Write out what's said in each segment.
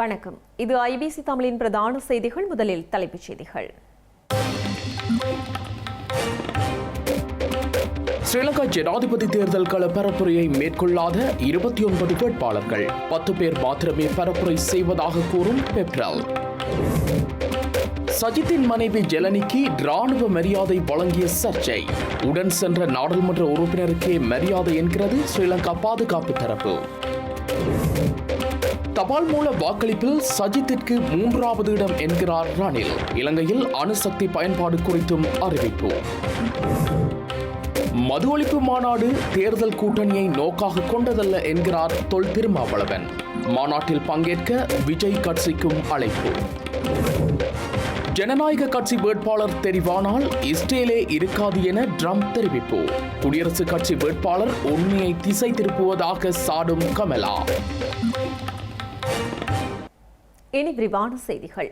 வணக்கம். இது ஐபிசி தமிழின் பிரதான செய்திகள். முதலில் தலைப்புச் செய்திகள். ஸ்ரீலங்கா ஜனாதிபதி தேர்தல் கள பரப்புரையை மேற்கொள்ளாத இருபத்தி ஒன்பது வேட்பாளர்கள். பத்து பேர் மாத்திரமே பரப்புரை செய்வதாக கூறும் பெப்ரல் சஜித்தின் மனைவி ஜெலனிக்கு ராணுவ மரியாதை வழங்கிய சர்ச்சை. உடன் சென்ற நாடாளுமன்ற உறுப்பினருக்கே மரியாதை என்கிறது ஸ்ரீலங்கா பாதுகாப்பு தரப்பு. தபால் மூல வாக்களிப்பில் சஜித்திற்கு மூன்றாவது இடம் என்கிறார் ரணில். இலங்கையில் அணுசக்தி பயன்பாடு குறித்தும் அறிவிப்பு. மது ஒழிப்பு மாநாடு தேர்தல் கூட்டணியை நோக்காக கொண்டதல்ல என்கிறார் தொல் திருமாவளவன். மாநாட்டில் பங்கேற்க விஜய் கட்சிக்கும் அழைப்பு. ஜனநாயக கட்சி வேட்பாளர் தெரிவானால் இஸ்ரேலே இருக்காது என ட்ரம்ப் தெரிவிப்பு. குடியரசுக் கட்சி வேட்பாளர் உண்மையை திசை திருப்புவதாக சாடும் கமலா. இனி விரிவான செய்திகள்.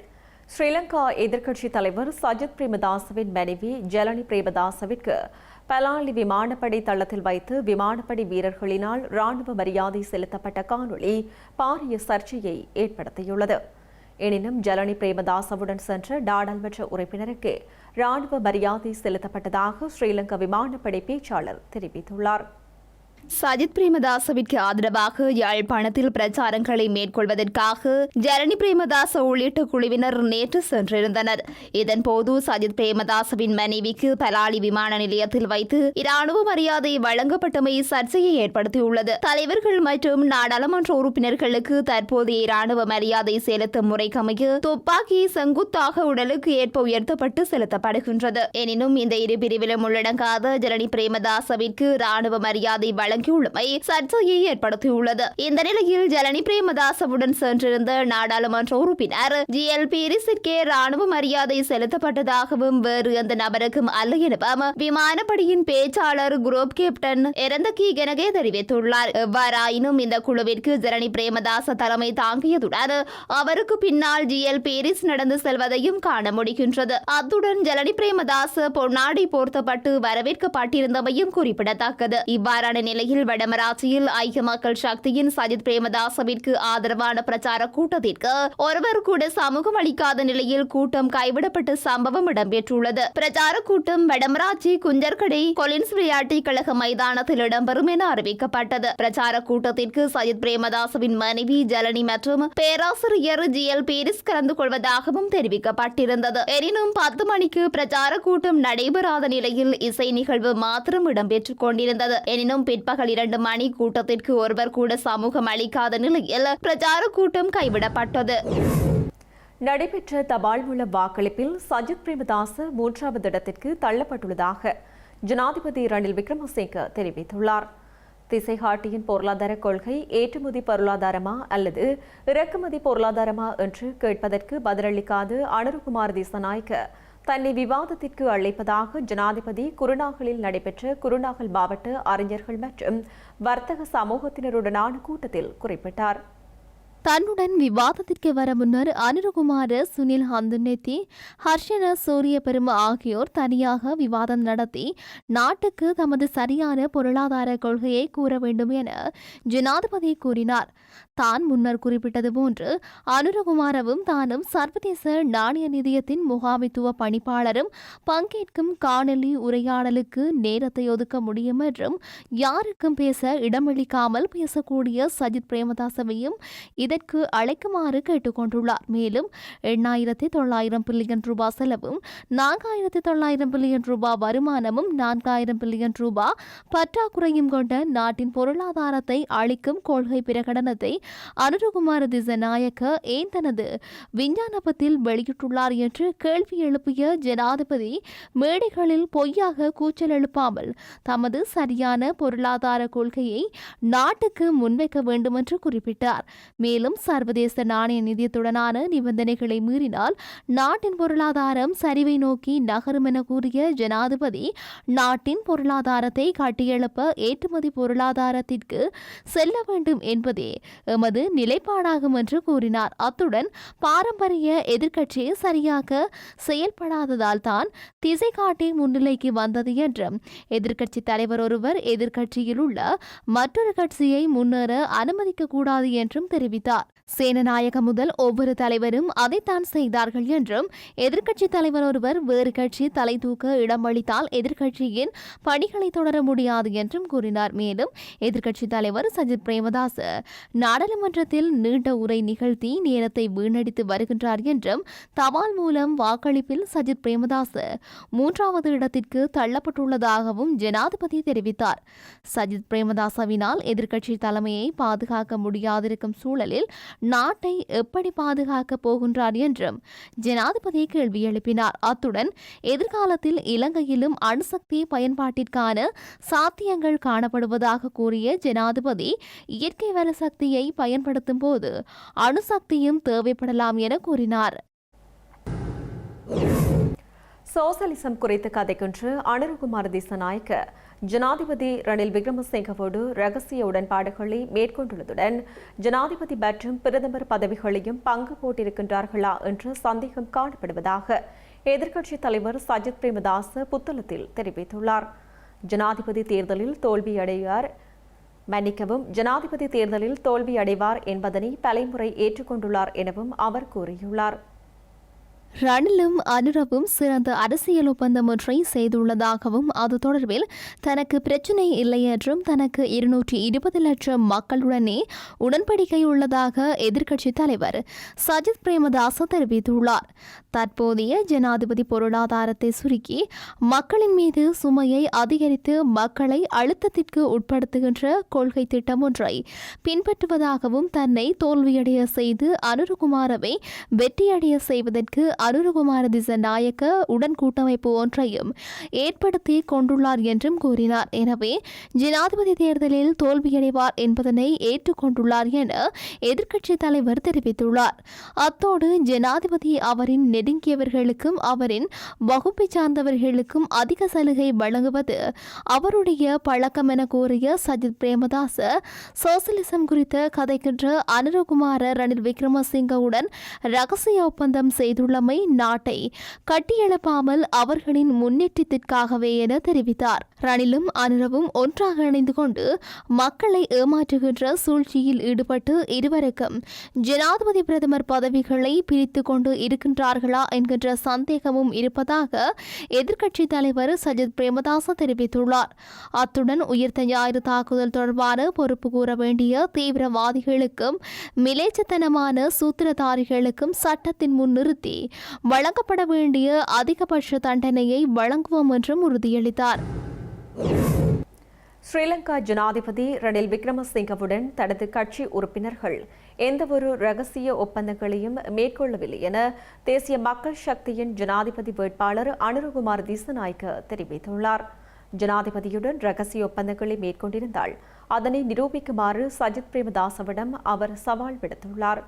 ஸ்ரீலங்கா எதிர்க்கட்சித் தலைவர் சஜித் பிரேமதாசவின் மனைவி ஜலனி பிரேமதாசவிற்கு பலாலி விமானப்படை தளத்தில் வைத்து விமானப்படை வீரர்களினால் ராணுவ மரியாதை செலுத்தப்பட்ட காணொளி பாரிய சர்ச்சையை ஏற்படுத்தியுள்ளது. எனினும் ஜலனி பிரேமதாசவுடன் சென்ற நாடாளுமன்ற உறுப்பினருக்கு ராணுவ மரியாதை செலுத்தப்பட்டதாக ஸ்ரீலங்கா விமானப்படை பேச்சாளர் தெரிவித்துள்ளார். சஜித் பிரேமதாசவிற்கு ஆதரவாக யாழ்ப்பாணத்தில் பிரச்சாரங்களை மேற்கொள்வதற்காக ஜரணி பிரேமதாச உள்ளிட்ட குழுவினர் நேற்று சென்றிருந்தனர். இதன்போது சஜித் பிரேமதாசவின் மனைவிக்கு பலாலி விமான நிலையத்தில் வைத்து இராணுவ மரியாதை வழங்கப்பட்டமை சர்ச்சையை ஏற்படுத்தியுள்ளது. தலைவர்கள் மற்றும் நாடாளுமன்ற உறுப்பினர்களுக்கு தற்போதைய இராணுவ மரியாதை செலுத்தும் முறைக்கமைய துப்பாக்கி செங்குத்தாக உடலுக்கு ஏற்ப உயர்த்தப்பட்டு செலுத்தப்படுகின்றது. எனினும் இந்த இரு பிரிவிலும் உள்ளடங்காத ஜரணி பிரேமதாசவிற்கு இராணுவ மரியாதை வழங்க வழங்கியுள்ளமை சர்ச்சையை ஏற்படுத்தியுள்ளது. இந்த நிலையில் ஜலனி பிரேமதாசவுடன் சென்றிருந்த நாடாளுமன்ற உறுப்பினர் ஜி எல் பீரிஸிற்கே ராணுவ மரியாதை செலுத்தப்பட்டதாகவும் வேறு எந்த நபருக்கும் அல்ல எனவும் விமானப்படையின் பேச்சாளர் குரூப் கேப்டன் எரந்தகி கெனகே தெரிவித்துள்ளார். எவ்வாறாயினும் இந்த குழுவிற்கு ஜரணி பிரேமதாச தலைமை தாங்கியதுடன் அவருக்கு பின்னால் ஜி எல் பேரிஸ் நடந்து செல்வதையும் காண முடிகின்றது. அத்துடன் ஜலனி பிரேமதாச பொன்னாடை போர்த்தப்பட்டு வரவேற்கப்பட்டிருந்தமையும் குறிப்பிடத்தக்கது. இவ்வாறான நிலையில் வடமராட்சியில் ஐக்கிய மக்கள் சக்தியின் சஜித் பிரேமதாசவிற்கு ஆதரவான பிரச்சார கூட்டத்திற்கு ஒருவர் கூட சமூகம் அளிக்காத நிலையில் கூட்டம் கைவிடப்பட்ட சம்பவம் இடம்பெற்றுள்ளது. பிரச்சார கூட்டம் வடமராட்சி குஞ்சர்கடை கொலின்ஸ் விளையாட்டு கழக மைதானத்தில் இடம்பெறும் என அறிவிக்கப்பட்டது. பிரச்சார கூட்டத்திற்கு சஜித் பிரேமதாசவின் மனைவி ஜலனி மற்றும் பேராசிரியர் ஜி. எல். பீரிஸ் கலந்து கொள்வதாகவும் தெரிவிக்கப்பட்டிருந்தது. எனினும் பத்து மணிக்கு பிரச்சார கூட்டம் நடைபெறாத நிலையில் இசை நிகழ்வு மாத்திரம் இடம்பெற்றுக் கொண்டிருந்தது. எனினும் பிற்பகல் பிற்பகல் இரண்டு மணி கூட்டத்திற்கு ஒருவர் கூட சமூகம் அளிக்காத நிலையில் பிரச்சார கூட்டம் கைவிடப்பட்டது. நடைபெற்ற தபால் மூல வாக்களிப்பில் சஜித் பிரேமதாஸ் மூன்றாவது இடத்திற்கு தள்ளப்பட்டுள்ளதாக ஜனாதிபதி ரணில் விக்ரமசிங்க தெரிவித்துள்ளார். திசைகாட்டியின் பொருளாதார கொள்கை ஏற்றுமதி பொருளாதாரமா அல்லது இறக்குமதி பொருளாதாரமா என்று கேட்பதற்கு பதிலளிக்காது அனுருகுமார் திசநாயக்க தன்னை விவாதத்திற்கு அழைப்பதாக ஜனாதிபதி குருநாகலில் நடைபெற்ற குருநாகல் மாவட்ட அறிஞர்கள் மற்றும் வர்த்தக சமூகத்தினருடனான கூட்டத்தில் குறிப்பிட்டார். தன்னுடன் விவாதத்திற்கு வர முன்னர் அனுருகுமார் சுனில் ஹந்துநெத்தி ஹர்ஷன சூரிய பெரும ஆகியோர் தனியாக விவாதம் நடத்தி நாட்டுக்கு தமது சரியான பொருளாதார கொள்கையை கூற வேண்டும் என ஜனாதிபதி கூறினார். தான் முன்னர் குறிப்பிட்டது போன்று அனுரகுமாரவும் தானும் சர்வதேச நாணய நிதியத்தின் முகாமித்துவ பணிப்பாளரும் பங்கேற்கும் காணொலி உரையாடலுக்கு நேரத்தை ஒதுக்க முடியும் என்றும் யாருக்கும் பேச இடமளிக்காமல் பேசக்கூடிய சஜித் பிரேமதாசவையும் இதற்கு அழைக்குமாறு கேட்டுக்கொண்டுள்ளார். மேலும் எண்ணாயிரத்தி தொள்ளாயிரம் பில்லியன் ரூபாய் செலவும் நான்காயிரத்தி தொள்ளாயிரம் பில்லியன் ரூபாய் வருமானமும் நான்காயிரம் பில்லியன் ரூபாய் பற்றாக்குறையும் கொண்ட நாட்டின் பொருளாதாரத்தை அளிக்கும் கொள்கை பிரகடனத்தை அனுரகுமார திசநாயக்க ஏன் தனது விஞ்ஞானபத்தில் வெளியிட்டுள்ளார் என்று கேள்வி எழுப்பிய ஜனாதிபதி மேடைகளில் பொய்யாக கூச்சல் எழுப்பாமல் தமது சரியான பொருளாதார கொள்கையை நாட்டுக்கு முன்வைக்க வேண்டும் என்று குறிப்பிட்டார். மேலும் மேலும் சர்வதேச நாணய நிதியத்துடனான நிபந்தனைகளை மீறினால் நாட்டின் பொருளாதாரம் சரிவை நோக்கி நகரும் என கூறிய ஜனாதிபதி நாட்டின் பொருளாதாரத்தை கட்டியெழுப்ப ஏற்றுமதி பொருளாதாரத்திற்கு செல்ல வேண்டும் என்பதே எமது நிலைப்பாடாகும் என்று கூறினார். அத்துடன் பாரம்பரிய எதிர்க்கட்சி சரியாக செயல்படாததால் தான் திசை காட்டி முன்னிலைக்கு வந்தது என்றும் எதிர்க்கட்சி தலைவர் ஒருவர் எதிர்க்கட்சியில் உள்ள மற்றொரு கட்சியை முன்னேற அனுமதிக்க கூடாது என்றும் தெரிவித்தார். சேனநாயக முதல் ஒவ்வொரு தலைவரும் அதைத்தான் செய்தார்கள் என்றும் எதிர்க்கட்சி தலைவர் ஒருவர் வேறு கட்சி தலை தூக்க இடமளித்தால் எதிர்க்கட்சியின் பணிகளை தொடர முடியாது என்றும் கூறினார். மேலும் எதிர்க்கட்சி தலைவர் சஜித் பிரேமதாச நாடாளுமன்றத்தில் நீண்ட உரை நிகழ்த்தி நேரத்தை வீணடித்து வருகின்றார் என்றும் தபால் மூலம் வாக்களிப்பில் சஜித் பிரேமதாஸ் மூன்றாவது இடத்திற்கு தள்ளப்பட்டுள்ளதாகவும் ஜனாதிபதி தெரிவித்தார். சஜித் பிரேமதாசவினால் எதிர்க்கட்சி தலைமையை பாதுகாக்க முடியாதிருக்கும் சூழலில் நாட்டை எப்படி பாதுகாக்கப் போகின்றார் என்றும் ஜனாதிபதி கேள்வி எழுப்பினார். அத்துடன் எதிர்காலத்தில் இலங்கையிலும் அணுசக்தி பயன்பாட்டிற்கான சாத்தியங்கள் காணப்படுவதாக கூறிய ஜனாதிபதி இயற்கை வள சக்தியை பயன்படுத்தும் போது அணுசக்தியும் தேவைப்படலாம் என கூறினார். சோசலிசம் குறித்து கதைக்கின்ற அனுருகுமார் திசநாயக்க ஜனாதிபதி ரணில் விக்ரமசிங்கவோடு ரகசிய உடன்பாடுகளை மேற்கொண்டுள்ளதுடன் ஜனாதிபதி மற்றும் பிரதமர் பதவிகளையும் பங்கு போட்டிருக்கின்றார்களா என்று சந்தேகம் காணப்படுவதாக எதிர்க்கட்சித் தலைவர் சஜித் பிரேமதாஸ் புத்தளத்தில் தெரிவித்துள்ளார். ஜனாதிபதி தேர்தலில் தோல்வியடையார் மன்னிக்கவும் ஜனாதிபதி தேர்தலில் தோல்வியடைவார் என்பதனை பலமுறை ஏற்றுக்கொண்டுள்ளார் எனவும் அவர் கூறியுள்ளார். ரணிலும் அனுரவும் சிறந்த அரசியல் ஒப்பந்தம் ஒன்றை செய்துள்ளதாகவும் அது தொடர்பில் தனக்கு பிரச்சினை இல்லை என்றும் தனக்கு இருநூற்றி இருபது லட்சம் மக்களுடனே உடன்படிக்கை உள்ளதாக எதிர்க்கட்சித் தலைவர் சஜித் பிரேமதாச தெரிவித்துள்ளார். தற்போதைய ஜனாதிபதி பொருளாதாரத்தை சுருக்கி மக்களின் மீது சுமையை அதிகரித்து மக்களை அழுத்தத்திற்கு உட்படுத்துகின்ற கொள்கை திட்டம் ஒன்றை பின்பற்றுவதாகவும் தன்னை தோல்வியடைய செய்து அனுருகுமாரவை வெற்றியடைய செய்வதற்கு அனுருகுமார திசநாயக்க உடன் கூட்டமைப்பு ஒன்றையும் ஏற்படுத்தி கொண்டுள்ளார் என்றும் கூறினார். எனவே ஜனாதிபதி தேர்தலில் தோல்வியடைவார் என்பதனை ஏற்றுக்கொண்டுள்ளார் என எதிர்க்கட்சித் தலைவர் தெரிவித்துள்ளார். அத்தோடு ஜனாதிபதி அவரின் நெருங்கியவர்களுக்கும் அவரின் வகுப்பை சார்ந்தவர்களுக்கும் அதிக சலுகை வழங்குவது அவருடைய பழக்கம் என கூறிய சஜித் பிரேமதாச சோசியலிசம் குறித்த கதைக்கின்ற அனுரகுமார ரணில் விக்ரமசிங்கவுடன் ரகசிய ஒப்பந்தம் செய்துள்ளமை நாட்டை கட்டியெழுப்பாமல் அவர்களின் முன்னேற்றத்திற்காகவே என தெரிவித்தார். ரணிலும் அனுரவும் ஒன்றாக இணைந்து கொண்டு மக்களை ஏமாற்றுகின்ற சூழ்ச்சியில் ஈடுபட்டு இருவருக்கும் ஜனாதிபதி பிரதமர் பதவிகளை பிரித்து கொண்டு இருக்கின்றார்களா என்கின்ற சந்தேகமும் இருப்பதாக எதிர்க்கட்சித் தலைவர் சஜித் பிரேமதாச தெரிவித்துள்ளார். அத்துடன் உயிர்த்த ஞாயிறு தாக்குதல் தொடர்பான பொறுப்பு கூற வேண்டிய தீவிரவாதிகளுக்கும் மிலேச்சத்தனமான சூத்திரதாரிகளுக்கும் சட்டத்தின் முன் நிறுத்தி வழங்கப்பட வேண்டிய அதிகபட்ச தண்டனையை வழங்குவோம் என்றும் உறுதியளித்தார். ஸ்ரீலங்கா ஜனாதிபதி ரணில் விக்ரமசிங்கவுடன் தனது கட்சி உறுப்பினர்கள் எந்தவொரு ரகசிய ஒப்பந்தங்களையும் மேற்கொள்ளவில்லை என தேசிய மக்கள் சக்தியின் ஜனாதிபதி வேட்பாளர் அனுருகுமார் திசநாயக்க தெரிவித்துள்ளார். ஜனாதிபதியுடன் ரகசிய ஒப்பந்தங்களை மேற்கொண்டிருந்தால் அதனை நிரூபிக்குமாறு சஜித் பிரேமதாசவிடம் அவர் சவால் விடுத்துள்ளார்.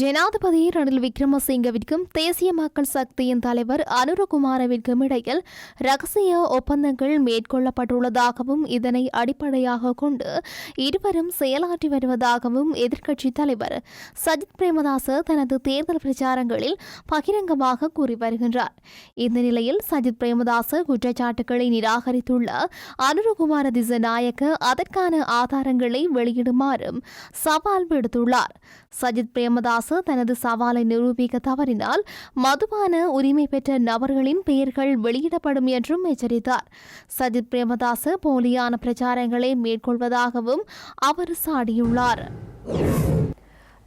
ஜனாதிபதி ரணில் விக்ரமசிங்கவிற்கும் தேசிய மக்கள் சக்தியின் தலைவர் அனுரகுமாரவிற்கும் இடையில் ரகசிய ஒப்பந்தங்கள் மேற்கொள்ளப்பட்டுள்ளதாகவும் இதனை அடிப்படையாக கொண்டு இருவரும் செயலாற்றி வருவதாகவும் எதிர்க்கட்சித் தலைவர் சஜித் பிரேமதாச தனது தேர்தல் பிரச்சாரங்களில் பகிரங்கமாக கூறி வருகின்றார். இந்த நிலையில் சஜித் பிரேமதாச குற்றச்சாட்டுகளை நிராகரித்துள்ள அனுரகுமார திசநாயக்க அதற்கான ஆதாரங்களை வெளியிடுமாறும் சவால் விடுத்துள்ளார். சஜித் பிரேமதாச தனது சவாலை நிரூபிக்க தவறினால் மதுபான உரிமை பெற்ற நபர்களின் பெயர்கள் வெளியிடப்படும் என்றும் எச்சரித்தார். சஜித் பிரேமதாச போலியான பிரச்சாரங்களை மேற்கொள்வதாகவும் அவர் சாடியுள்ளார்.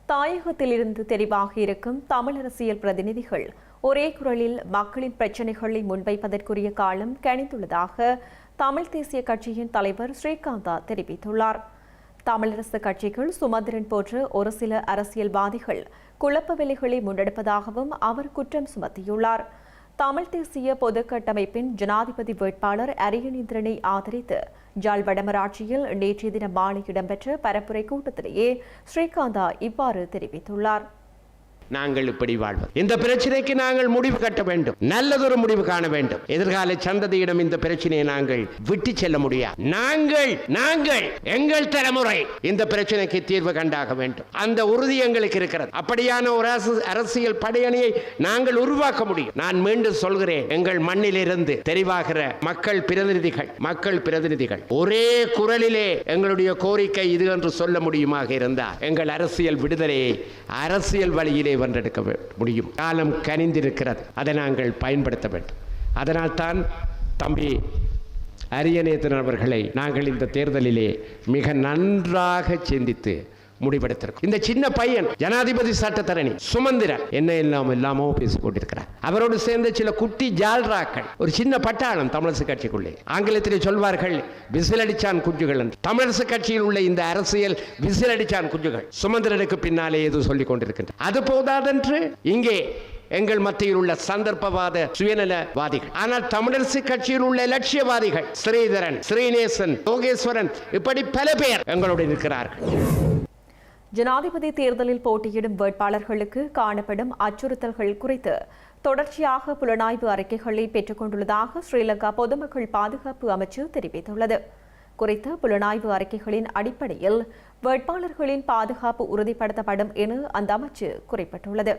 தாயகத்திலிருந்து தெரிவாகி இருக்கும் தமிழ் அரசியல் பிரதிநிதிகள் ஒரே குரலில் மக்களின் பிரச்சினைகளை முன்வைப்பதற்குரிய காலம் கணித்துள்ளதாக தமிழ் தேசிய கட்சியின் தலைவர் ஸ்ரீகாந்தா தெரிவித்துள்ளார். தமிழரசு கட்சிகள் சுமந்திரன் போன்ற ஒரு சில அரசியல்வாதிகள் குழப்ப வேலைகளை முன்னெடுப்பதாகவும் அவர் குற்றம் சுமத்தியுள்ளார். தமிழ் தேசிய பொது கட்டமைப்பின் ஜனாதிபதி வேட்பாளர் அரியநேந்திரனை ஆதரித்து ஜாழ் வடமராட்சியில் நேற்றைய தின மாலை இடம்பெற்ற பரப்புரை கூட்டத்திலேயே ஸ்ரீகாந்தா இவ்வாறு தெரிவித்துள்ளார். நாங்கள் இப்படி வாழ்வோம். இந்த பிரச்சனைக்கு நாங்கள் முடிவு கட்ட வேண்டும். நல்லதொரு முடிவு காண வேண்டும். எதிர்கால சந்ததியிடம் இந்த பிரச்சனையை நாங்கள் விட்டு செல்ல முடியாது. நாங்கள் நாங்கள் எங்கள் தலைமுறை இந்த பிரச்சனைக்கு தீர்வு கண்டாக வேண்டும். அந்த உறுதி எங்களுக்கு இருக்கிறது. அப்படியான ஒரு அரசு- அரசியல் படையணியை நாங்கள் உருவாக்க முடியும். நான் மீண்டும் சொல்கிறேன் எங்கள் மண்ணிலிருந்து தெரிவாகிற மக்கள் பிரதிநிதிகள் மக்கள் பிரதிநிதிகள் ஒரே குரலிலே எங்களுடைய கோரிக்கை இது என்று சொல்ல முடியுமாக இருந்தால் எங்கள் அரசியல் விடுதலையை அரசியல் வழியிலே வென்றெடுக்க முடியும். காலம் கனிந்திருக்கிறது. அதை நாங்கள் பயன்படுத்த வேண்டும். அதனால் தான் தம்பி அரியநேதன் அவர்களை நாங்கள் இந்த தேர்தலிலே மிக நன்றாக சிந்தித்து முடிவெடுத்திருக்கும். இந்த சின்ன பையன் ஜனாதிபதி சட்டத்தரணி சுமந்திரன். என்ன இல்லாம இல்லாமோ பேசிக் கொண்டிருக்கிறார். அவரோடு சேர்ந்த சில குட்டி ஜால்ராக்கள். ஒரு சின்ன பட்டாளம் தமிழரசு கட்சிக்குள்ளே. ஆங்கிலத்திலே சொல்வார்கள் விசில் அடிச்சான் குஞ்சுகள் என்று. தமிழரசு கட்சியில் உள்ள இந்த அரசியல் விசில் அடிச்சான் குஞ்சுகள் சுமந்திரனுக்கு பின்னாலே ஏதோ சொல்லிக் கொண்டிருக்கின்றன அது போதாதென்று? இங்கே எங்கள் மத்தியில் உள்ள சந்தர்ப்பவாத சுயநலவாதிகள். ஆனால் தமிழரசு கட்சியில் உள்ள லட்சியவாதிகள் ஸ்ரீதரன் ஸ்ரீநேசன் யோகேஸ்வரன் இப்படி பல பேர் எங்களோடு இருக்கிறார்கள். ஜனாதிபதி தேர்தலில் போட்டியிடும் வேட்பாளர்களுக்கு காணப்படும் அச்சுறுத்தல்கள் குறித்து தொடர்ச்சியாக புலனாய்வு அறிக்கைகளை பெற்றுக் கொண்டுள்ளதாக ஸ்ரீலங்கா பொதுமக்கள் பாதுகாப்பு அமைச்சு தெரிவித்துள்ளது. குறித்த புலனாய்வு அறிக்கைகளின் அடிப்படையில் வேட்பாளர்களின் பாதுகாப்பு உறுதிப்படுத்தப்படும் என அந்த அமைச்சு குறிப்பிட்டுள்ளது.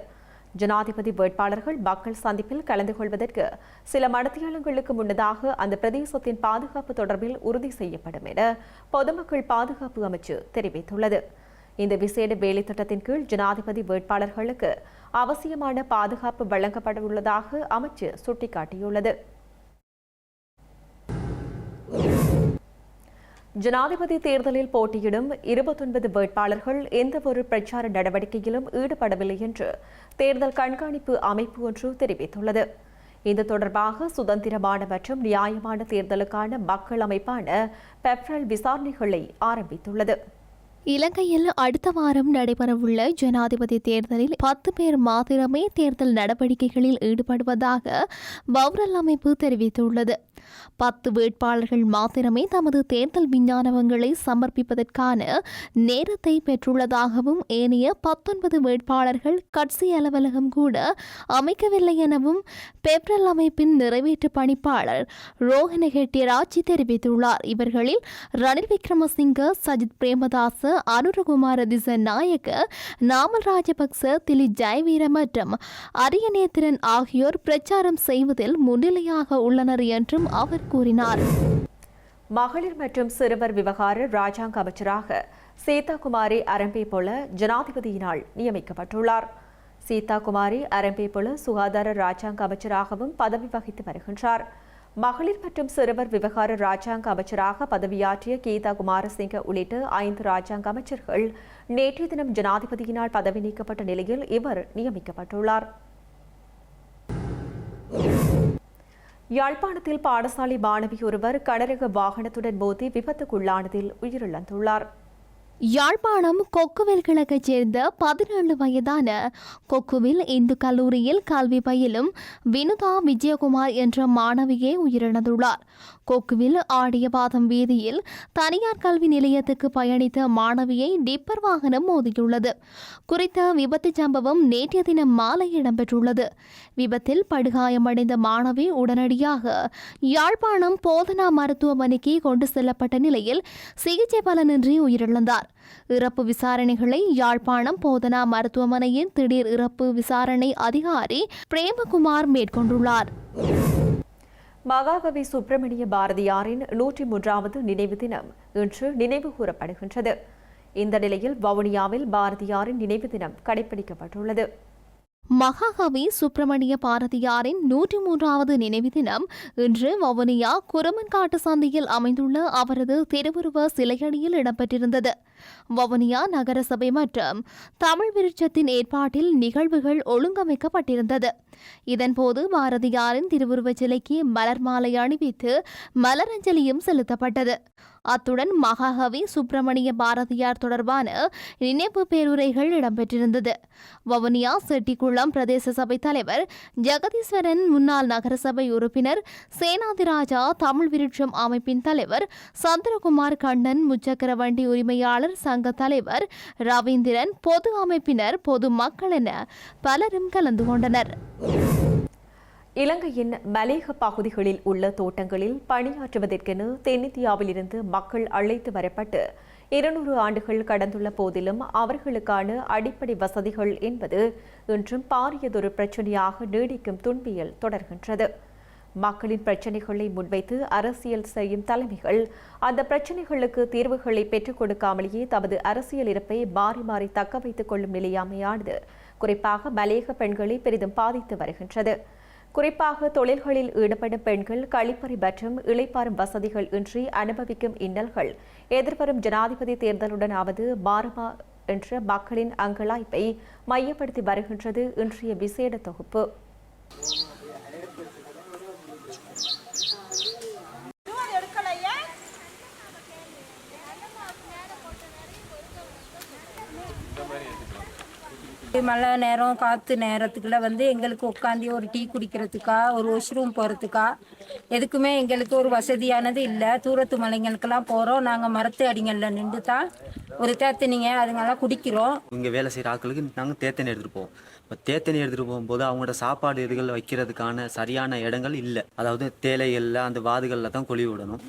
ஜனாதிபதி வேட்பாளர்கள் மக்கள் சந்திப்பில் கலந்து கொள்வதற்கு சில மடத்தியாளங்களுக்கு முன்னதாக அந்த பிரதேசத்தின் பாதுகாப்பு தொடர்பில் உறுதி செய்யப்படும் என பொதுமக்கள் பாதுகாப்பு அமைச்சு தெரிவித்துள்ளது. இந்த விசேட வேலை திட்டத்தின் கீழ் ஜனாதிபதி வேட்பாளர்களுக்கு அவசியமான பாதுகாப்பு வழங்கப்பட உள்ளதாக அமைச்சு சுட்டிக்காட்டியுள்ளது. ஜனாதிபதி தேர்தலில் போட்டியிடும் இருபத்தொன்பது வேட்பாளர்கள் எந்தவொரு பிரச்சார நடவடிக்கையிலும் ஈடுபடவில்லை என்று தேர்தல் கண்காணிப்பு அமைப்பு ஒன்று தெரிவித்துள்ளது. இது தொடர்பாக சுதந்திரமான மற்றும் நியாயமான தேர்தலுக்கான மக்கள் அமைப்பான பெப்ரல் விசாரணைகளை ஆரம்பித்துள்ளது. இலங்கையில் அடுத்த வாரம் நடைபெறவுள்ள ஜனாதிபதி தேர்தலில் பத்து பேர் மாத்திரமே தேர்தல் நடவடிக்கைகளில் ஈடுபடுவதாக பவுரல் அமைப்பு தெரிவித்துள்ளது. பத்து வேட்பாளர்கள் மாத்திரமே தமது தேர்தல் விஞ்ஞானவங்களை சமர்ப்பிப்பதற்கான நேரத்தை பெற்றுள்ளதாகவும் ஏனைய பத்தொன்பது வேட்பாளர்கள் கட்சி அலுவலகம் கூட அமைக்கவில்லை எனவும் பெப்ரல் அமைப்பின் நிறைவேற்று பணிப்பாளர் ரோஹன ஹெட்டிராஜி தெரிவித்துள்ளார். இவர்களில் ரணில் விக்ரமசிங்க சஜித் பிரேமதாச அனுரகுமார திசநாயக்க நாமல் ராஜபக்ச திலி ஜெயவீர மற்றும் அரியநேத்திரன் ஆகியோர் பிரச்சாரம் செய்வதில் முன்னிலையாக உள்ளனர் என்றும் அவர் கூறினார். மகளிர் மற்றும் சிறுவர் விவகார ராஜாங்க அமைச்சராக சீதாகுமாரி அரம்பே போல ஜனாதிபதியினால் நியமிக்கப்பட்டுள்ளார். சீதாகுமாரி அரம்பே போல சுகாதார ராஜாங்க அமைச்சராகவும் பதவி வகித்து வருகின்றார். மகளிர் மற்றும் சிறுவர் விவகார ராஜாங்க அமைச்சராக பதவியாற்றிய கீதா குமாரசிங்க உள்ளிட்ட ஐந்து ராஜாங்க அமைச்சர்கள் நேற்றைய தினம் ஜனாதிபதியினால் பதவி நீக்கப்பட்ட நிலையில் இவர் நியமிக்கப்பட்டுள்ளார். யாழ்ப்பாணத்தில் பாடசாலை மாணவி ஒருவர் கனரக வாகனத்துடன் மோதி விபத்துக்குள்ளானதில் உயிரிழந்துள்ளார். யாழ்ப்பாணம் கொக்குவில் கிழக்கைச் சேர்ந்த பதினேழு வயதான கொக்குவில் இந்து கல்லூரியில் கல்வி பயிலும் வினுதா விஜயகுமார் என்ற மாணவியே உயிரிழந்துள்ளார். கொக்குவில் ஆடியபாதம் வீதியில் தனியார் கல்வி நிலையத்துக்கு பயணித்த மாணவியை டிப்பர் வாகனம் மோதியுள்ளது. குறித்த விபத்து சம்பவம் நேற்றைய தினம் மாலை இடம்பெற்றுள்ளது. விபத்தில் படுகாயமடைந்த மாணவி உடனடியாக யாழ்ப்பாணம் போதனா மருத்துவமனைக்கு கொண்டு செல்லப்பட்ட நிலையில் சிகிச்சை பலனின்றி உயிரிழந்தார். இறப்பு விசாரணைகளை யாழ்ப்பாணம் போதனா மருத்துவமனையின் திடீர் இறப்பு விசாரணை அதிகாரி பிரேமகுமார் மேற்கொண்டுள்ளார். மகாகவி சுப்பிரமணிய பாரதியாரின் நூற்றி மூன்றாவது நினைவு தினம் இன்று நினைவு கூறப்படுகின்றது. இந்த நிலையில் வவுனியாவில் பாரதியாரின் நினைவு தினம் கடைபிடிக்கப்பட்டுள்ளது மகாகவி சுப்பிரமணிய பாரதியாரின் நூற்றி மூன்றாவது நினைவு தினம் இன்று வவுனியா குரமன்காட்டு சந்தையில் அமைந்துள்ள அவரது திருவுருவ சிலையடியில் இடம்பெற்றிருந்தது. வவுனியா நகரசபை மற்றும் தமிழ் விருட்சத்தின் ஏற்பாட்டில் நிகழ்வுகள் ஒழுங்கமைக்கப்பட்டிருந்தது. இதன்போது பாரதியாரின் திருவுருவச் சிலைக்கு மலர் மாலை அணிவித்து மலரஞ்சலியும் செலுத்தப்பட்டது. அத்துடன் மகாகவி சுப்பிரமணிய பாரதியார் தொடர்பான நினைவு பேருரைகள் இடம்பெற்றிருந்தது. வவுனியா செட்டிக்குளம் பிரதேச சபை தலைவர் ஜெகதீஸ்வரன் முன்னாள் நகரசபை உறுப்பினர் சேனாதிராஜா தமிழ் விருட்சம் அமைப்பின் தலைவர் சந்திரகுமார் கண்ணன் முச்சக்கர வண்டி உரிமையாளர் சங்க தலைவர் ரவீந்திரன் பொது அமைப்பினர் பொது மக்கள் என பலரும் கலந்து கொண்டனர். இலங்கையின் மலேக பகுதிகளில் உள்ள தோட்டங்களில் பணியாற்றுவதற்கென தென்னிந்தியாவிலிருந்து மக்கள் அழைத்து வரப்பட்டு இருநூறு ஆண்டுகள் கடந்துள்ள போதிலும் அவர்களுக்கான அடிப்படை வசதிகள் என்பது இன்றும் பாரியதொரு பிரச்சனையாக நீடிக்கும் துன்பியல் தொடர்கின்றது. மக்களின் பிரச்சனைகளை முன்வைத்து அரசியல் செய்யும் தலைமைகள் அந்த பிரச்சனைகளுக்கு தீர்வுகளை பெற்றுக் கொடுக்காமலேயே தமது அரசியல் இருப்பை மாறி மாறி தக்க வைத்துக் கொள்ளும் நிலையாமையானது குறிப்பாக மலேக பெண்களை பெரிதும் பாதித்து வருகின்றது. குறிப்பாக தொழில்களில் ஈடுபடும் பெண்கள் கழிப்பறை மற்றும் இளைப்பாறும் வசதிகள் இன்றி அனுபவிக்கும் இன்னல்கள். எதிர்வரும் ஜனாதிபதி தேர்தலுடனாவது மாறுமா என்ற மக்களின் அங்கலாய்ப்பை மையப்படுத்தி வருகின்றது இன்றைய விசேட தொகுப்பு. மழை நேரம் காற்று நேரத்துக்குள்ள வந்து எங்களுக்கு உட்காந்து ஒரு டீ குடிக்கிறதுக்கா ஒரு வாஷ்ரூம் போகிறதுக்கா எதுக்குமே எங்களுக்கு ஒரு வசதியானது இல்லை. தூரத்து மலைங்களுக்கெல்லாம் போகிறோம் நாங்கள் மரத்து அடிங்களில் நின்று தான் ஒரு தேத்தனிங்க அதுங்கெல்லாம் குடிக்கிறோம். இங்கே வேலை செய்கிற ஆட்களுக்கு நாங்கள் தேத்தனி எடுத்துகிட்டு போவோம். இப்போ தேத்தனி எடுத்துகிட்டு போகும்போது அவங்களோட சாப்பாடு இதுகள் வைக்கிறதுக்கான சரியான இடங்கள் இல்லை. அதாவது தேலைகளில் அந்த வாதுகளில் தான் கொழி விடணும்.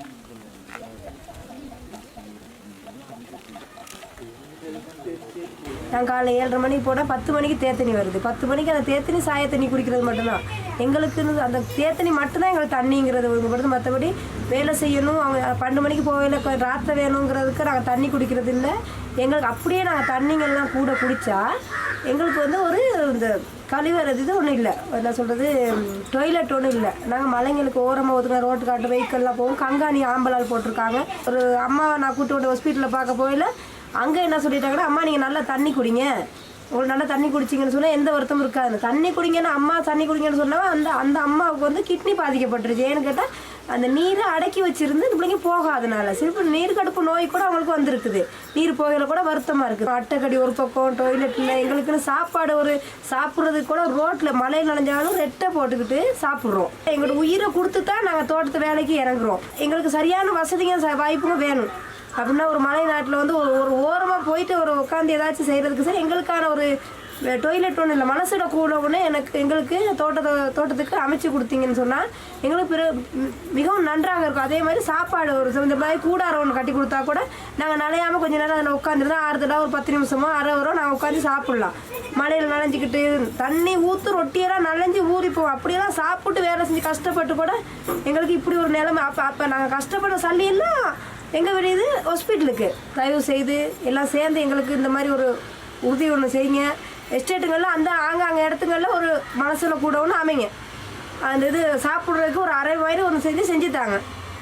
நாங்கள் காலையில் ஏழரை மணிக்கு போனால் பத்து மணிக்கு தேத்தனி வருது. பத்து மணிக்கு அந்த தேத்தனி சாய தண்ணி குடிக்கிறது மட்டும்தான். எங்களுக்கு அந்த தேத்தனி மட்டும்தான் எங்களுக்கு தண்ணிங்கிறது ஒழுங்குபடுது. மற்றபடி வேலை செய்யணும் அவங்க பன்னெண்டு மணிக்கு போகல ராத்திரி வேணுங்கிறதுக்கு நாங்கள் தண்ணி குடிக்கிறது இல்லை. எங்களுக்கு அப்படியே நாங்கள் தண்ணிங்கள்லாம் கூட குடித்தா எங்களுக்கு வந்து ஒரு இந்த கழிவறது இது ஒன்றும் இல்லை. என்ன சொல்கிறது டொய்லெட் ஒன்றும் இல்லை. நாங்கள் மலைங்களுக்கு ஓரமாக ஒதுங்க ரோட்டு காட்டு வெஹிக்கல்லாம் போவோம் கங்காணி ஆம்பலால் போட்டிருக்காங்க. ஒரு அம்மாவை நான் கூட்டு விட்டு ஹாஸ்பிட்டலில் பார்க்க போயில அங்கே என்ன சொல்லிட்டாங்கன்னா அம்மா நீங்கள் நல்லா தண்ணி குடிங்க. உங்களுக்கு நல்லா தண்ணி குடிச்சிங்கன்னு சொன்னால் எந்த வருத்தமும் இருக்காது தண்ணி குடிங்கன்னு அம்மா தண்ணி குடிங்கன்னு சொன்னால் அந்த அந்த அம்மாவுக்கு வந்து கிட்னி பாதிக்கப்பட்டுருச்சு. ஏன்னு கேட்டால் அந்த நீரை அடக்கி வச்சிருந்து இந்த பிள்ளைங்க போகாதனால சிறப்பு நீர் கடுப்பு நோய் கூட அவங்களுக்கு வந்திருக்குது. நீர் போகையில் கூட வருத்தமாக இருக்குது. அட்டைக்கடி ஒரு பக்கம் டொய்லெட்டில் எங்களுக்குன்னு சாப்பாடு ஒரு சாப்பிட்றதுக்கு கூட ரோட்டில் மழை நனைஞ்சாலும் ரெட்டை போட்டுக்கிட்டு சாப்பிட்றோம். எங்களோட உயிரை கொடுத்து தான் நாங்கள் தோட்டத்து வேலைக்கு இறங்குறோம். எங்களுக்கு சரியான வசதிங்க ச- வாய்ப்பும் வேணும். அப்படின்னா ஒரு மலை நாட்டில் வந்து ஒரு ஒரு போயிட்டு ஒரு உட்காந்து ஏதாச்சும் செய்கிறதுக்கு சார் எங்களுக்கான ஒரு டொய்லெட் ஒன்றும் இல்லை மனசிட கூட ஒன்று எனக்கு எங்களுக்கு தோட்டத்தை தோட்டத்துக்கு அமைச்சு கொடுத்தீங்கன்னு சொன்னால் எங்களுக்கு பிற மிகவும் நன்றாக இருக்கும். அதே மாதிரி சாப்பாடு ஒரு இந்த மாதிரி கூடாரம் ஒன்று கட்டி கொடுத்தா கூட நாங்கள் நனையாமல் கொஞ்ச நேரம் அதில் உட்காந்துருந்தா ஆறுதலா ஒரு பத்து நிமிஷமோ அரை வரும் நாங்கள் உட்காந்து சாப்பிட்லாம். மழையில் நனைஞ்சிக்கிட்டு தண்ணி ஊற்று ரொட்டியெல்லாம் நனைஞ்சு ஊறிப்போம் அப்படியெல்லாம் சாப்பிட்டு வேலை செஞ்சு கஷ்டப்பட்டு கூட எங்களுக்கு இப்படி ஒரு நிலைமை அப்போ அப்போ நாங்கள் கஷ்டப்பட சல்லியெல்லாம் எங்கள் வீடு இது? ஹாஸ்பிட்டலுக்கு தயவு செய்து எல்லாம் சேர்ந்து எங்களுக்கு இந்த மாதிரி ஒரு உறுதி ஒன்று செய்யுங்க. எஸ்டேட்டுங்களில் அந்த ஆங்காங்க இடத்துங்களில் ஒரு மனசில் கூட ஒன்று அமைங்க. அந்த இது சாப்பிட்றதுக்கு ஒரு அரை வயிறு ஒன்று செஞ்சு செஞ்சுத்தாங்க.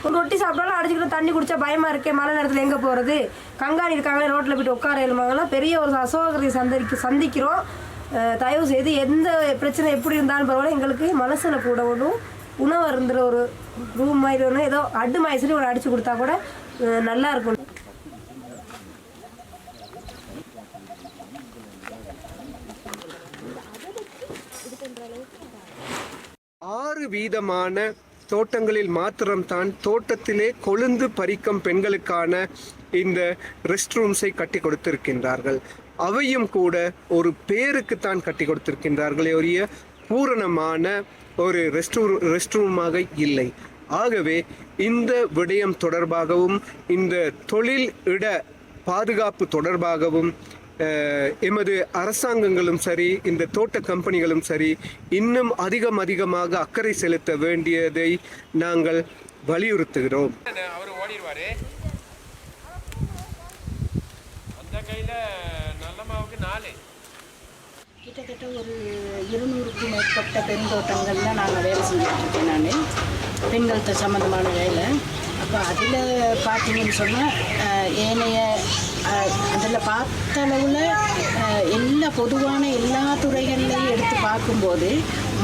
ஒரு ரொட்டி சாப்பிட்டாலும் அடிச்சுக்கிட்டு தண்ணி குடிச்சா பயமாக இருக்கே மழை நேரத்தில் எங்கே போகிறது கங்காணி இருக்காங்களே ரோட்டில் போய்ட்டு உட்கார எழுமாங்கலாம் பெரிய ஒரு அசௌகரியத்தை சந்திக்க சந்திக்கிறோம். தயவு செய்து எந்த பிரச்சனை எப்படி இருந்தாலும் பரவாயில்ல எங்களுக்கு மனசில் கூட ஒன்றும் உணவு இருந்துற ஒரு ரூம் மாதிரி ஒன்று ஏதோ அட்டு மாதிரி ஒரு அடித்து கொடுத்தா கூட நல்லா இருக்கும். ஆறு வீதமான தோட்டங்களில் மாத்திரம்தான் தோட்டத்திலே கொழுந்து பறிக்கும் பெண்களுக்கான இந்த ரெஸ்ட் ரூம்ஸை கட்டி கொடுத்திருக்கின்றார்கள். அவையும் கூட ஒரு பேருக்குத்தான் கட்டி கொடுத்திருக்கின்றார்களே ஒரு பூரணமான ஒரு ரெஸ்ட் ரெஸ்ட் ரூமாக இல்லை. ஆகவே இந்த விடயம் தொடர்பாகவும் இந்த தொழில் இட பாதுகாப்பு தொடர்பாகவும் எமது அரசாங்கங்களும் சரி இந்த தோட்ட கம்பெனிகளும் சரி இன்னும் அதிகம் அதிகமாக அக்கறை செலுத்த வேண்டியதை நாங்கள் வலியுறுத்துகிறோம். அவர் ஓடிடுவாரு அந்த கையில நல்ல மாவுக்கு நாலு கிட்டத்தட்ட ஒரு இருநூறுக்கும் மேற்பட்ட பெண் நாங்கள் வேலை செஞ்சுட்ருக்கேன் நான். பெண்கள்கிட்ட சம்மந்தமான வேலை. அப்போ அதில் பார்த்தீங்கன்னு சொன்னால் ஏனைய அதில் பார்த்த அளவில் எல்லா பொதுவான எல்லா துறைகள்லையும் எடுத்து பார்க்கும்போது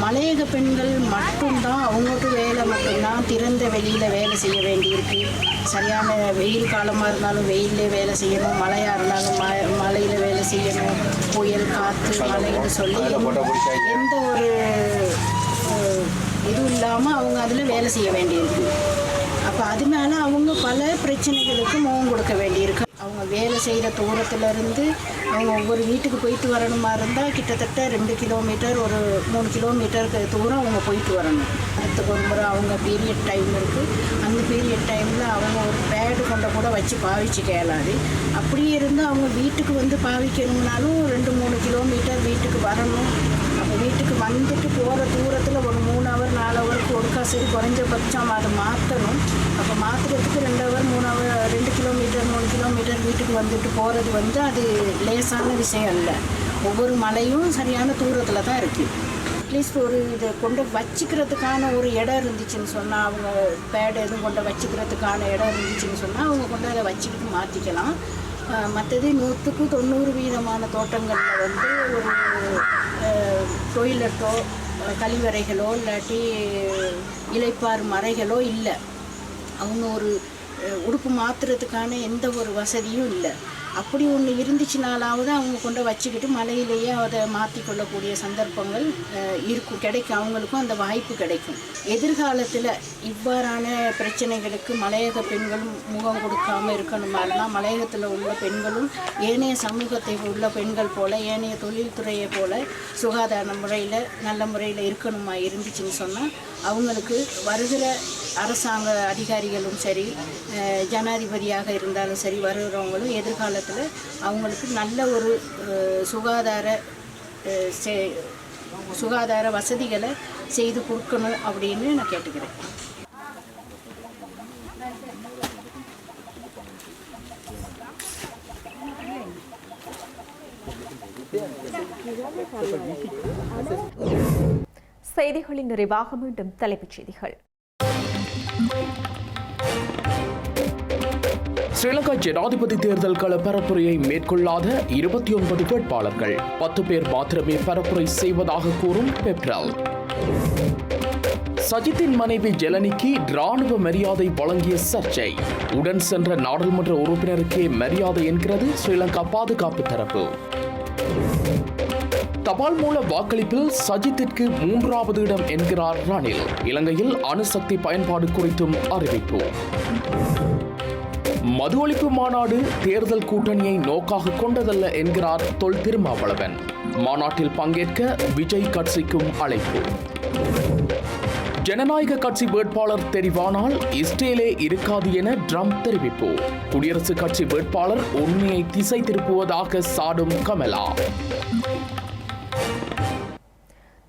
மலையக பெண்கள் மட்டும்தான் அவங்கட்டு வேலை மட்டும்தான் திறந்த வெளியில் வேலை செய்ய வேண்டியிருக்கு. சரியான வெயில் காலமாக இருந்தாலும் வெயிலே வேலை செய்யணும் மழையாக இருந்தாலும் ம மழையில் வேலை செய்யணும் புயல் காற்று மழைன்னு சொல்லி எந்த- எந்த ஒரு இதுவும் இல்லாமல் அவங்க அதில் வேலை செய்ய வேண்டியிருக்கு. அதனால அவங்க பல பிரச்சனைகளுக்கு முகம் கொடுக்க வேண்டியிருக்கு. அவங்க வேலை செய்கிற தூரத்துலேருந்து அவங்க ஒவ்வொரு வீட்டுக்கு போயிட்டு வரணுமா இருந்தால் கிட்டத்தட்ட ரெண்டு கிலோமீட்டர் ஒரு மூணு கிலோமீட்டருக்கு தூரம் அவங்க போயிட்டு வரணும். அடுத்துக்கு ஒரு முறை அவங்க பீரியட் டைம் இருக்குது அந்த பீரியட் டைமில் அவங்க ஒரு பேடு கொண்ட கூட வச்சு பாவிச்சு கேளாது அப்படியே இருந்து அவங்க வீட்டுக்கு வந்து பாவிக்கணும்னாலும் ரெண்டு மூணு கிலோமீட்டர் வீட்டுக்கு வரணும். வந்துட்டு போகிற தூரத்தில் ஒரு மூணு ஹவர் நாலு ஹவருக்கு ஒருக்கா சரி குறைஞ்சபட்சம் அதை மாற்றணும் அப்போ மாற்றுறதுக்கு ரெண்டு ஹவர் மூணு ஹவர் ரெண்டு கிலோமீட்டர் மூணு கிலோமீட்டர் வீட்டுக்கு வந்துட்டு போகிறது வந்து அது லேசான விஷயம் இல்லை ஒவ்வொரு மலையும் சரியான தூரத்தில் தான் இருக்குது அட்லீஸ்ட் ஒரு இதை கொண்டு வச்சுக்கிறதுக்கான ஒரு இடம் இருந்துச்சுன்னு சொன்னால் அவங்க பேடு எதுவும் கொண்டு வச்சுக்கிறதுக்கான இடம் இருந்துச்சுன்னு சொன்னால் அவங்க கொண்டு அதை வச்சுக்கிட்டு மாற்றிக்கலாம் மற்றது நூற்றுக்கு தொண்ணூறு வீதமான தோட்டங்களில் வந்து ஒரு டொய்லெட்டோ கழிவறைகளோ இல்லாட்டி இலைப்பார் மறைகளோ இல்லை. அவங்க ஒரு உடுப்பு மாற்றுறதுக்கான எந்த ஒரு வசதியும் இல்லை. அப்படி ஒன்று இருந்துச்சுனாலாவது அவங்க கொண்டு வச்சுக்கிட்டு மலையிலேயே அதை மாற்றி கொள்ளக்கூடிய சந்தர்ப்பங்கள் இருக்கும். கிடைக்கும். அவங்களுக்கும் அந்த வாய்ப்பு கிடைக்கும். எதிர்காலத்தில் இவ்வாறான பிரச்சனைகளுக்கு மலையக பெண்களும் முகம் கொடுக்காம இருக்கணுமானா மலையகத்தில் உள்ள பெண்களும் ஏனைய சமூகத்தை உள்ள பெண்கள் போல ஏனைய தொழில்துறையை போல சுகாதார முறையில் நல்ல முறையில் இருக்கணுமா? இருந்துச்சுன்னு சொன்னால் அவங்களுக்கு வருகிற அரசாங்க அதிகாரிகளும் சரி ஜனாதிபதியாக இருந்தாலும் சரி வருகிறவங்களும் எதிர்காலத்தில் அவங்களுக்கு நல்ல ஒரு சுகாதார செ- சுகாதார வசதிகளை செய்து கொடுக்கணும் அப்படின்னு நான் கேட்டுக்கிறேன். செய்திகளின் நிறைவாக மீண்டும் தலைப்புச் செய்திகள். ஸ்ரீலங்கா ஜனாதிபதி தேர்தல் கள பரப்புரையை மேற்கொள்ளாத இருபத்தி ஒன்பது வேட்பாளர்கள். பத்து பேர் மாத்திரமே பரப்புரை செய்வதாக கூறும் பெப்ரல். சஜித்தின் மனைவி ஜெலனிக்கு ராணுவ மரியாதை வழங்கிய சர்ச்சை. உடன் சென்ற நாடாளுமன்ற உறுப்பினருக்கே மரியாதை என்கிறது ஸ்ரீலங்கா பாதுகாப்பு தரப்பு. தபால் மூல வாக்களிப்பில் சஜித்திற்கு மூன்றாவது இடம் என்கிறார் ரணில். இலங்கையில் அணுசக்தி பயன்பாடு குறித்தும் அறிவிப்பு. மது ஒழிப்பு மாநாடு தேர்தல் கூட்டணியை நோக்காக கொண்டதல்ல என்கிறார் தொல் திருமாவளவன். மாநாட்டில் பங்கேற்க விஜய் கட்சிக்கும் அழைப்பு. ஜனநாயக கட்சி வேட்பாளர் தெரிவானால் இஸ்ரேலே இருக்காது என ட்ரம்ப் தெரிவிப்பு. குடியரசுக் கட்சி வேட்பாளர் உண்மையை திசை திருப்புவதாக சாடும் கமலா.